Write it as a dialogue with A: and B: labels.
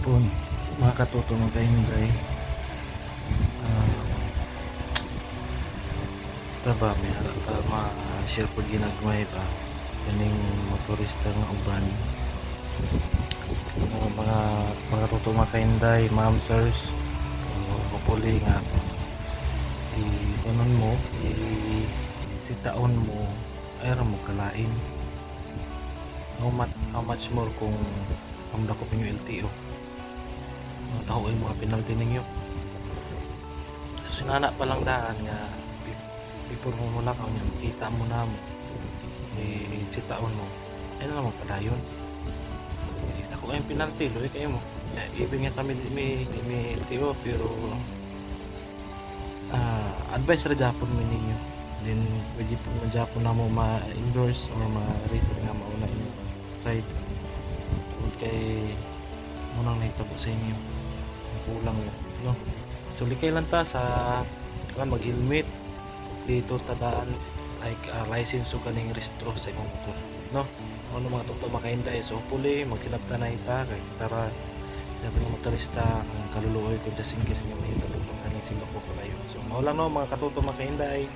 A: hapon mga katuto ng kainday uh, taba may harap ka ma-share po ginagmay pa. Kaning motorista ng uban. Uh, mga mga katuto mga kainday ma'am sirs. Uh, mapuli nga i kanon mo i sitaon mo ay ra mo kalain. How much, how much more kung ang dako pinyo LTO ang dako yung mga penalty ninyo. So sinana pa lang daan nga be- before mo mula ka niya kita mo na mo. Eh, sitaon mo. Ay na naman padayon eh, dako yung penalty loy kayo mo. Yeah, even nga kami may, may LTO pero ah advice ra Japon mo ninyo. Then pwede po mo Japon na mo ma-endorse or ma-rate nga mauna inyo side. Kay munang nahitabo sa inyo kulang mo no? So likay lang ta sa kan mag helmet dito tadaan like uh, license o kaning restro sa imong motor no? Ano mga tukto makainda eh so puli magkinabta na ita kay tara sabi ng motorista ang kaluluoy ko just in case nga mahita po kaning Singapore kayo so maulang no mga katuto makainda eh